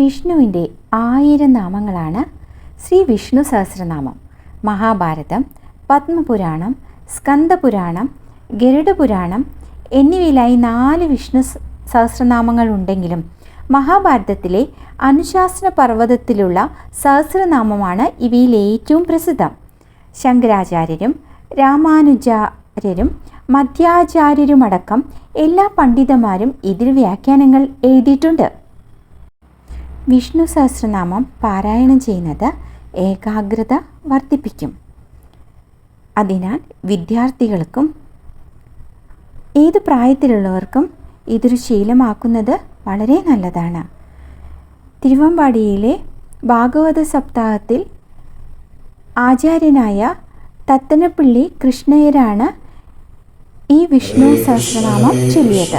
വിഷ്ണുവിന്റെ ആയിരം നാമങ്ങളാണ് ശ്രീ വിഷ്ണു സഹസ്രനാമം. മഹാഭാരതം പത്മപുരാണം സ്കന്ദപുരാണം ഗരുഡപുരാണം എന്നിവയിലായി നാല് വിഷ്ണു സഹസ്രനാമങ്ങൾ ഉണ്ടെങ്കിലും മഹാഭാരതത്തിലെ അനുശാസന പർവതത്തിലുള്ള സഹസ്രനാമമാണ് ഇവയിൽ ഏറ്റവും പ്രസിദ്ധം. ശങ്കരാചാര്യരും രാമാനുജാര്യരും മധ്യാചാര്യരുമടക്കം എല്ലാ പണ്ഡിതന്മാരും ഇതിൽ വ്യാഖ്യാനങ്ങൾ എഴുതിയിട്ടുണ്ട്. വിഷ്ണു സഹസ്രനാമം പാരായണം ചെയ്യുന്നത് ഏകാഗ്രത വർദ്ധിപ്പിക്കും. അതിനാൽ വിദ്യാർത്ഥികൾക്കും ഏത് പ്രായത്തിലുള്ളവർക്കും ഇതൊരു ശീലമാക്കുന്നത് വളരെ നല്ലതാണ്. തിരുവമ്പാടിയിലെ ഭാഗവത സപ്താഹത്തിൽ ആചാര്യനായ തത്തനപ്പിള്ളി കൃഷ്ണയരാണ് ഈ വിഷ്ണു സഹസ്രനാമം ചൊല്ലിയത്.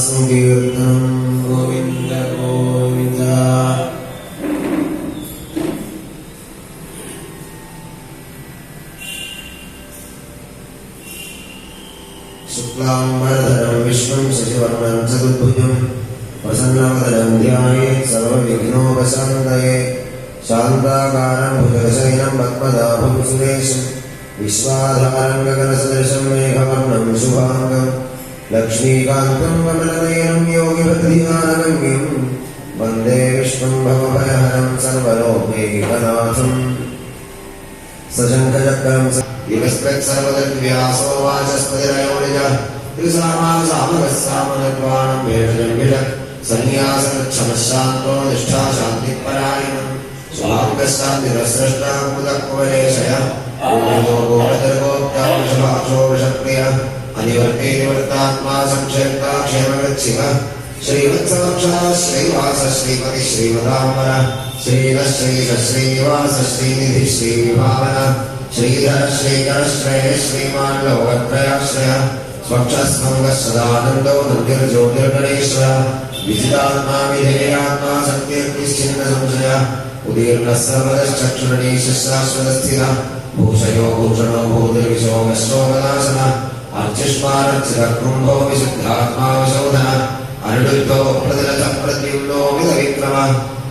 संकीर्तनं गोविन्द गोविन्द शुक्लाम्बरधरं विश्वं शशिवर्णं चतुर्भुजं प्रसन्नवदनं ध्यायेत् सर्वविघ्नोपशान्तये शान्ताकारं भुजगशयनं पद्मदाभं सुरेशं विश्वाधारं गगनसदृशं मेघवर्णं शुभाङ्गम् लक्ष्मीकान्तं वमननयनं योगिपत्रिहानगम्यं वंदे विश्वं भवभयहरं सर्वलोकैकनाथम् सशङ्कचक्रं यस्त्वत्सर्वदव्यासो वाचस्पतिरयोनिजः त्रिसामासामगः सामनद्वाणं भेषजं विषक् सन्न्यासक्षमशान्तो निष्ठा शान्तिपरायणं स्वाङ्गशान्तिरस्रष्टामुदकुवलेशयः अनिवर्तेनिवर्तात्मा संक्षेप्ता क्षेमगच्छिव श्रीवत्सवक्षा श्रीवास श्रीपति श्रीवदाम्बर श्रीरश्रीश श्रीनिवास श्रीनिधि श्रीविभावन श्रीधर श्रीकरश्रेय श्रीमान् लोकत्रयाश्रय स्वक्षस्मङ्गसदानन्दो दुर्गिर्ज्योतिर्गणेश विजितात्मा विधेयात्मा सत्यनिश्चिन्न संशय उदीर्णः सर्वदश्चक्षुरणीशशाश्वतस्थितः भूषयो भूषणो भूतिर्विशो विश्वोकनाशन अर्चिष्मानर्चितकृम्भो विशुद्धात्मा विशोधन अनिरुद्धो प्रतिरथ प्रद्युम्नो विदविक्रम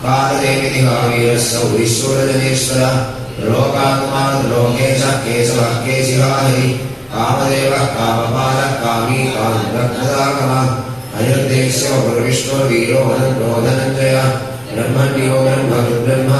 कालदेविदिहावीरः सौरीश्वरजनेश्वर त्रिलोकात्मा त्रिलोकेश केशवः केशिवाहरि कामदेवः कामपालः कामी कामरक्षदाकम अनिरुद्धेश्वरविष्णुर्वीरो धनञ्जय ब्रह्मण्यो ब्रह्मरुब्रह्मा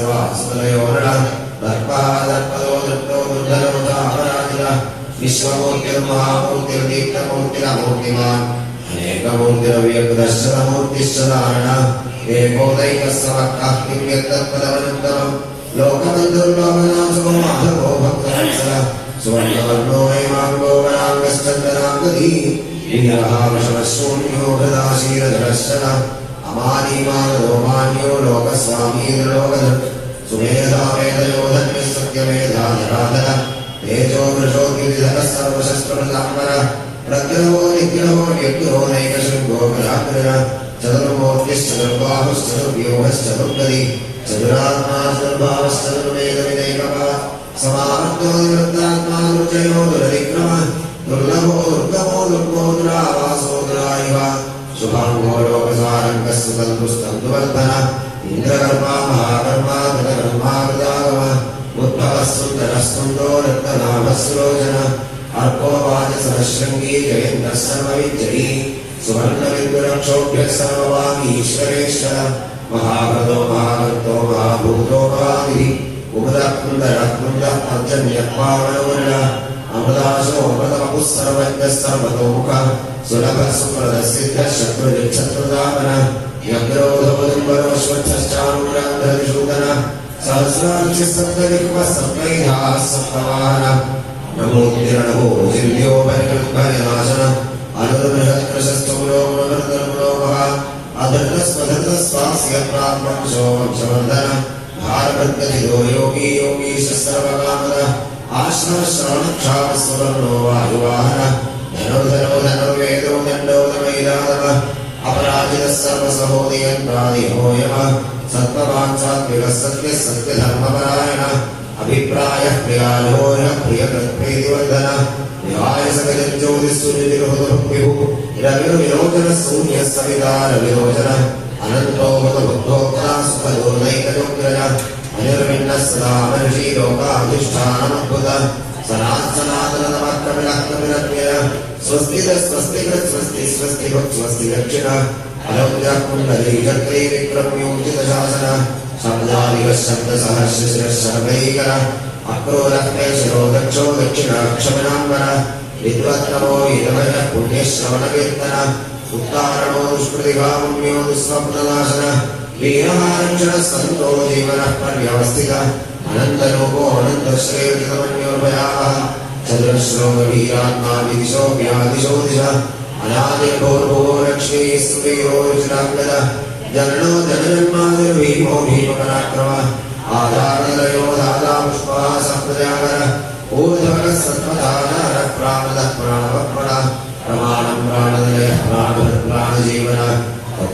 सर्वास्मयोर्णः दर्पादर्पदो दत्तो दुर्जलमुदापराजिनः विश्वमूर्तिर्महामूर्तिर्दीप्तमूर्तिरमूर्तिमान् अनेकमूर्तिरव्यक्तदर्शनमूर्तिश्चदारणः एकोदैकस्समक्काह्यव्यक्तत्पदवनुत्तमम् लोकमन्दुर्लोकनाथो भक्तवत्सलः सुवर्णवर्णो वैमाङ्गो वराङ्गश्चन्दनाङ्गधीः विग्रहावशवशून्यो हृदाशीरधरश्चनः अमानीमानोमान्यो लोकस्वामीर्लोकद सुमेधामेधयोधन सत्यमेधाधराधर तेजो वृषोद्युतिधरः सर्वशस्त्रप्रसाम्बरः प्रज्ञो निग्रहो निग्रहो नैकशृङ्गो कलाग्रः चतुर्मूर्तिश्चतुर्बाहुश्चतुर्व्यूहश्चतुर्गति चतुरात्मा चतुर्भावश्चतुर्वेदविदैकः समानत्वादिवृत्तात्मा दुर्जयो दुरतिक्रमः दुर्लभो दुर्गमो दुर्गो दुरावासो दुरायुः शुभङ्गोलोकसारङ्गस्तुतल्पुस्तन्तुवर्धनः इन्द्रकर्मा महाकर्मा कृतकर्माकृतागमः उद्भवः सुन्दरस्तुन्दो रत्ननामस्रोजनः अर्को वाचसरशृङ्गी जयेन्द्रः सर्वविद्यरी सुवर्णविन्दुरक्षोभ्यः सर्ववागीश्वरेश्वर महाभृतो महाभृतो महाभूतो महाभिः उमदः कुन्दरः कुन्दः अर्जन्यः पावनवर्णः अमृताशो अमृतमपुः सर्वज्ञः सर्वतोमुखः सुलभः सुप्रदः सिद्धः शत्रुजिच्छत्रुदामनः यज्ञोधवोदम्बरोश्वच्छश्चानुराधरिषूदनः सहस्राक्षः सप्तविक्मः सप्तैधाः सप्तवाहनः नमोऽग्निरणभो दिव्यो परिकल्पयनाशनः अनुर्बृहत्कृशस्तुलोमवर्धनमुलोमः अधर्तस्वधर्तस्वास्य प्रात्मंशो वंशवर्धनः भारभद्रजितो योगी योगीश सर्वकामदः ఆశ్రమశ్రవణక్షాపస్వరంలో వాయువాహన ధనుర్ధనో ధనుర్వేదో దండోదమైరాధవ అపరాజిత సర్వసహోదయం ప్రాదిహోయమ సత్వవాన్ సాత్విక సత్య సత్యధర్మపరాయణ అభిప్రాయ ప్రియాలోయ ప్రియకృత్ప్రీతివర్ధన విహాయ సకలం జ్యోతిస్సునిర్హృదృహ్యు రవిరు విరోచన శూన్య సుఖ దుర్నైక महर्षि लोकाधिष्ठानमद्भुतः सनात्सनातनतमर्कविलक्कविलक्ष्यः स्वस्तितः स्वस्तिकृत् स्वस्ति स्वस्ति भक् स्वस्ति दक्षिणः अलोक्यः कुण्डलीचक्रे विक्रम्योचितशासनः शब्दादिकः शब्दसहस्रशिरः शर्वैकरः अक्रोरः शिरो दक्षो दक्षिणाक्षमिनाम्बरः विद्वत्तमो विधवयः पुण्यश्रवणकीर्तनः उत्तारणो दुष्कृतिकामुण्यो दुःस्वप्ननाशनः वीरमारक्षणः सन्तो जीवनः पर्यवस्थितः अनन्तरूपो अनन्तश्रेयोर्भयाः चतुरश्रोगवीरात्मा विदिशो व्यादिशो दिशः अनादिर्भोर्भुवो लक्ष्मी जननो जनजन्मादिर्भीमो भीमपराक्रमः आधारलयो दाता पुष्पः सप्तजागरः ऊर्ध्वकः सत्त्वधारः प्राणदः प्राणवप्रणः प्रमाणं प्राणदयः प्राणभः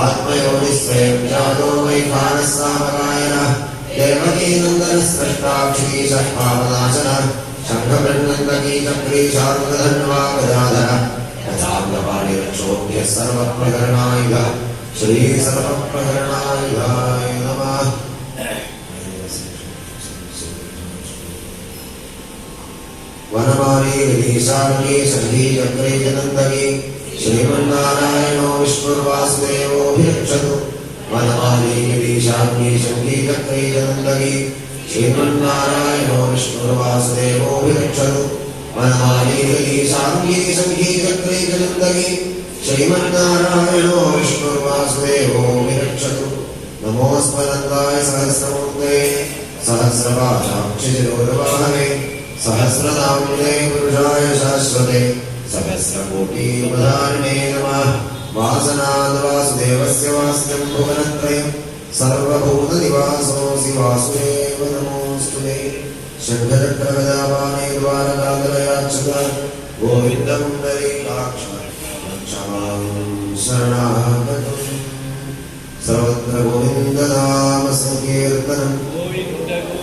आत्मयोनिस्वयं जातो वैखानः सामगायनः देवकीनन्दनः स्रष्टाक्षीशः पावनाशनः शङ्खवृन्दकीचक्रीशान्तधन्वागदाधरः यथाङ्गवाणिरक्षोभ्यः सर्वप्रकरणायुधः श्रीसर्वप्रकरणायुधाय नमः वनमाली गिरीशाङ्गी सङ्गीचक्रे जनन्दगी श्रीमन्नारायणो विष्णुर्वासुदेवोऽभिरक्षतु। वनमाली गिरीशाङ्गी सङ्गीचक्रे जनन्दगी श्रीमन्नारायणो विष्णुर्वासुदेवोऽभिरक्षतु। वनमाली गिरीशाङ्गी सङ्गीचक्रे जनन्दगी श्रीमन्नारायणो विष्णुर्वासुदेवोऽभिरक्षतु। नमोऽस्मदन्ताय सहस्रमूर्ते सहस्रपाशाक्षिशिरोर्वाहने सहस्रनाम्ने पुरुषाय शाश्वते। सहस्रकोटिप्रधारिणे नमः वासनाद्वासुदेवस्य वास्यं भुवनत्रयं सर्वभूतनिवासोऽसि वासुदेव नमोऽस्तु ते शङ्खचक्रगदापाने द्वारकादलयाच्छुता गोविन्दं दरीकाक्ष क्षमां शरणागतम् सर्वत्र गोविन्दनाम सङ्कीर्तनम् गोविन्द गोविन्द